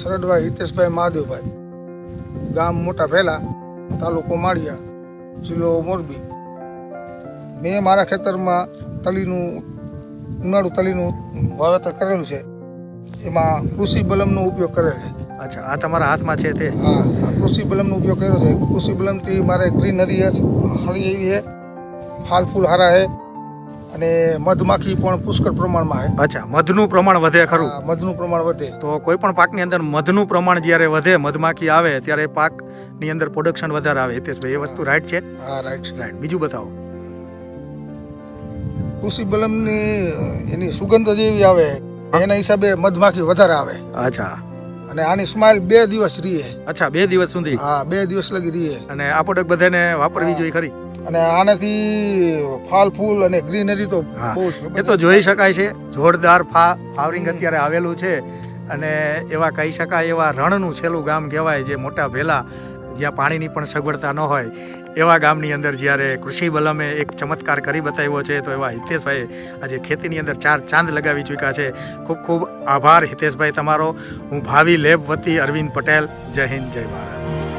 સરડભાઈ હિતેશભાઈ મહાદેવભાઈ ગામ મોટા ભેલા તાલુકો માળિયા જિલ્લો મોરબી. મેં મારા ખેતરમાં તલીનું ઉનાળુ તલીનું વાવેતર કરેલું છે. એમાં કૃષિ બલમનો ઉપયોગ કરેલ છે. અચ્છા આ તમારા હાથમાં છે તે? હા કૃષિ બલમનો ઉપયોગ કર્યો છે. કૃષિ બલમથી મારે ગ્રીનરી હરી એવી છે. ફાલ ફૂલ હારા છે. અને મધમાખી પણ પુષ્કળ પ્રમાણમાં આવે. અચ્છા મધનું પ્રમાણ વધે ખરું? મધનું પ્રમાણ વધે. તો કોઈ પણ પાકની અંદર મધનું પ્રમાણ જ્યારે વધે મધમાખી આવે ત્યારે પાકની અંદર પ્રોડક્શન વધારે આવે. હિતેશભાઈ એ વસ્તુ રાઈટ છે? હા રાઈટ રાઈટ બીજું બતાવો. કૃષિ બલમની એની સુગંધ જ એવી આવે. એના હિસાબે મધમાખી વધારે આવે. અચ્છા. અને આની સ્માઇલ બે દિવસ રીએ. અચ્છા બે દિવસ સુધી? હા બે દિવસ લગી રીએ. અને આ પ્રોડક્ટ બધાને વાપરવી જોઈએ ખરી? અને આનાથી ફાલ ફૂલ અને ગ્રીનરી તો એ તો જોઈ શકાય છે. જોરદાર ફા ફાવરિંગ અત્યારે આવેલું છે અને એવા કહી શકાય એવા રણનું છેલ્લું ગામ કહેવાય જે મોટા ભેલા જ્યાં પાણીની પણ સગવડતા ન હોય. એવા ગામની અંદર જ્યારે કૃષિ બલમે એક ચમત્કાર કરી બતાવ્યો છે તો એવા હિતેશભાઈ આજે ખેતીની અંદર ચાર ચાંદ લગાવી ચૂક્યા છે. ખૂબ ખૂબ આભાર હિતેશભાઈ તમારો. હું ભાવિ લેબ વતી અરવિંદ પટેલ. જય હિન્દ જય ભારત.